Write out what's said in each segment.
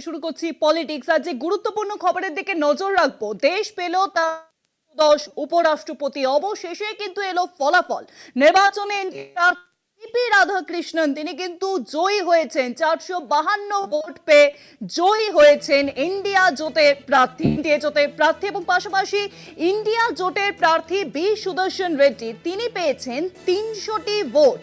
শুরু করছি পলিটিক্স আর যে গুরুত্বপূর্ণ খবরের দিকে নজর রাখব, দেশ পেল তা দশ উপরাষ্ট্রপতি। অবশেষে কিন্তু এলো ফলাফল। নির্বাচনে সিপি রাধাকৃষ্ণন, তিনি কিন্তু জয়ী হয়েছেন। চারশো বাহান্ন ভোট পেয়ে জয়ী হয়েছেন ইন্ডিয়া জোটের প্রার্থী, ইন্ডিয়া জোটের প্রার্থী এবং পাশাপাশি ইন্ডিয়া জোটের প্রার্থী বি সুদর্শন রেড্ডি, তিনি পেয়েছেন তিনশোটি ভোট।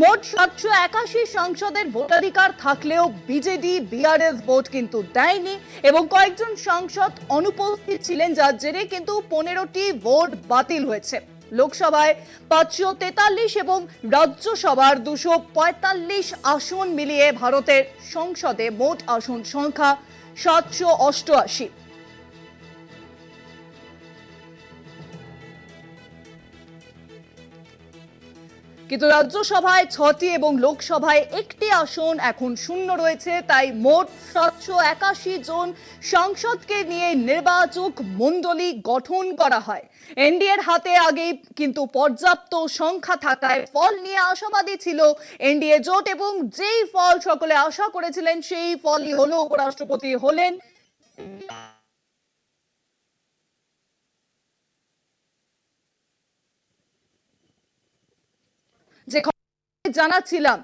মোট সাতশো একাশি সংসদের ভোটাধিকার থাকলেও বিজেডি, বিআরএস ভোট কিন্তু দেয়নি এবং কয়েকজন সাংসদ অনুপস্থিত ছিলেন, যার জেরে কিন্তু পনেরোটি ভোট বাতিল হয়েছে। লোকসভায় পাঁচশো তেতাল্লিশ এবং রাজ্যসভার দুশো পঁয়তাল্লিশ আসন মিলিয়ে ভারতের সংসদে মোট আসন সংখ্যা সাতশো অষ্টআশি। কিন্তু রাজ্যসভায় ছটি এবং লোকসভায় একটি আসন এখন শূন্য রয়েছে, তাই মোট সাতশো একাশি জন সাংসদকে নিয়ে নির্বাচক মণ্ডলী গঠন করা হয়। এনডিএর হাতে আগেই কিন্তু পর্যাপ্ত সংখ্যা থাকায় ফল নিয়ে আশাবাদী ছিল এনডিএ জোট এবং যেই ফল সকলে আশা করেছিলেন সেই ফলই হলো উপরাষ্ট্রপতি হলেন যে জানাচ্ছিলাম।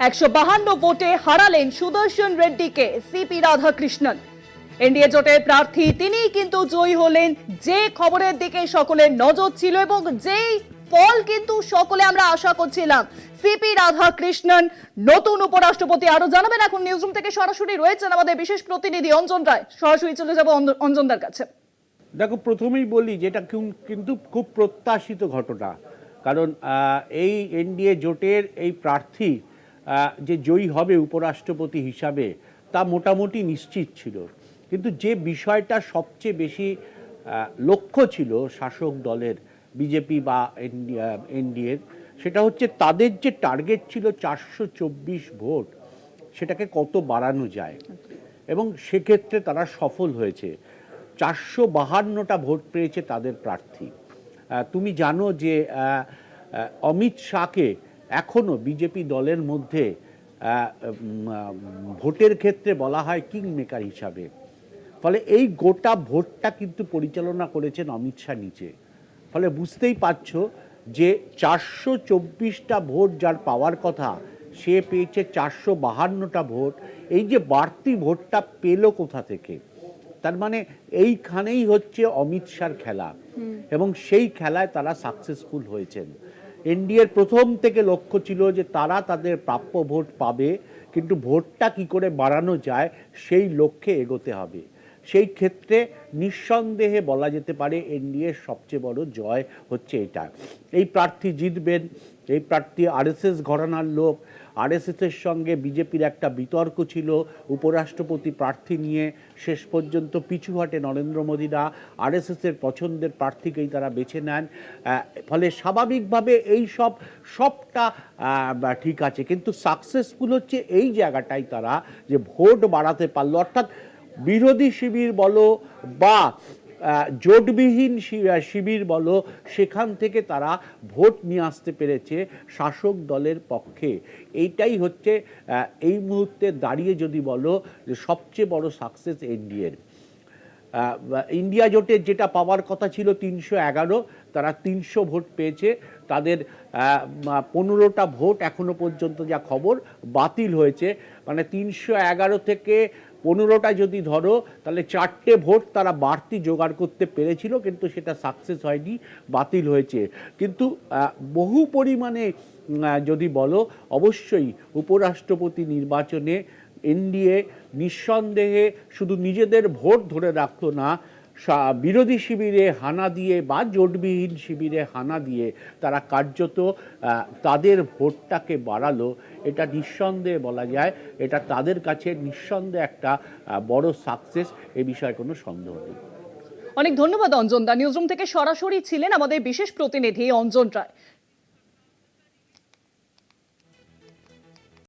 একশো বাহান্ন ভোটে হারালেন সুদর্শন রেড্ডিকে সিপি রাধাকৃষ্ণন। এনডিএ জোটের প্রার্থী তিনিই কিন্তু জয়ী হলেন। যে খবরের দিকে সকলের নজর ছিল এবং যেই ফল কিন্তু সকলে আমরা আশা করছিলাম। সিপি রাধাকৃষ্ণন, নতুন উপরাষ্ট্রপতি আরও জানাবেন। এখন নিউজরুম থেকে সরাসরি রয়েছেন আমাদের বিশেষ প্রতিনিধি অঞ্জন রায়। সরাসরি চলে যাব অঞ্জ- অঞ্জনদার কাছে। দেখো, প্রথমেই বলি যেটা কিন্তু খুব প্রত্যাশিত ঘটনা। কারণ এই এনডিএ জোটের এই প্রার্থী যে জয়ী হবে উপরাষ্ট্রপতি হিসাবে, তা মোটামুটি নিশ্চিত ছিল। কিন্তু যে বিষয়টা সবচেয়ে বেশি লক্ষ্য ছিল শাসক দলের, বিজেপি বা এনডিএর, সেটা হচ্ছে তাদের যে টার্গেট ছিল চারশো চব্বিশ ভোট, সেটাকে কত বাড়ানো যায়। এবং সেক্ষেত্রে তারা সফল হয়েছে। চারশো বাহান্নটা ভোট পেয়েছে তাদের প্রার্থী। তুমি জানো যে অমিত শাহকে এখনও বিজেপি দলের মধ্যে ভোটের ক্ষেত্রে বলা হয় কিং মেকার হিসাবে। ফলে এই গোটা ভোটটা কিন্তু পরিচালনা করেছেন অমিত শাহ নিচে ফলে বুঝতেই পারছ যে চারশো চব্বিশটা ভোট যার পাওয়ার কথা সে পেয়েছে চারশো বাহান্নটা ভোট। এই যে বাড়তি ভোটটা পেল কোথা থেকে? তার মানে এইখানেই হচ্ছে অমিত শাহর খেলা। এবং সেই খেলায় তারা সাকসেসফুল হয়েছেন। এনডিএর প্রথম থেকে লক্ষ্য ছিল যে তারা তাদের প্রাপ্য ভোট পাবে, কিন্তু ভোটটা কি করে বাড়ানো যায় সেই লক্ষ্যে এগোতে হবে। সেই ক্ষেত্রে নিঃসন্দেহে বলা যেতে পারে এনডিএর সবচেয়ে বড় জয় হচ্ছে এটা। এই প্রার্থী জিতবেন, এই প্রার্থী আরএসএস ঘরানার লোক আরএসএসের সঙ্গে বিজেপির একটা বিতর্ক ছিল, উপরাষ্ট্রপতি প্রার্থী নিয়ে। শেষ পর্যন্ত পিছু হটে নরেন্দ্র মোদীরা। আরএসএসের পছন্দের প্রার্থীকেই তারা বেছে নেন। ফলে স্বাভাবিকভাবে এই সব, সবটা ঠিক আছে। কিন্তু সাকসেসফুল হচ্ছে এই জায়গাটাই তারা, যে ভোট বাড়াতে পারল। অর্থাৎ বিরোধী শিবির বলো বা জোটবিহীন শিবির বলো, সেখান থেকে তারা ভোট নিয়ে আসতে পেরেছে শাসক দলের পক্ষে। এইটাই হচ্ছে এই মুহূর্তে দাঁড়িয়ে যদি বলো যে সবচেয়ে বড় সাকসেস এনডিএর ইন্ডিয়া জোটের যেটা পাওয়ার কথা ছিল তিনশো এগারো, তারা তিনশো ভোট পেয়েছে। তাদের পনেরোটা ভোট এখনও পর্যন্ত যা খবর বাতিল হয়েছে। মানে তিনশো এগারো থেকে পনেরোটা যদি ধরো, তাহলে চারটে ভোট তারা বাড়তি জোগাড় করতে পেরেছিল, কিন্তু সেটা সাকসেস হয়নি, বাতিল হয়েছে। কিন্তু বহু পরিমাণে যদি বলো, অবশ্যই উপরাষ্ট্রপতি নির্বাচনে এনডিএ নিঃসন্দেহে শুধু নিজেদের ভোট ধরে রাখতো না বিরোধী শিবিরে হানা দিয়ে বা জোটবিহীন শিবিরে হানা দিয়ে তারা কার্যত তাদের ভোটটাকে বাড়ালো, এটা নিঃসন্দেহে বলা যায়, এটা তাদের কাছে নিঃসন্দেহে একটা বড় সাকসেস এ বিষয়ে কোনো সন্দেহ নেই। অনেক ধন্যবাদ অঞ্জন দা। নিউজরুম থেকে সরাসরি ছিলেন আমাদের বিশেষ প্রতিনিধি অঞ্জন রায়।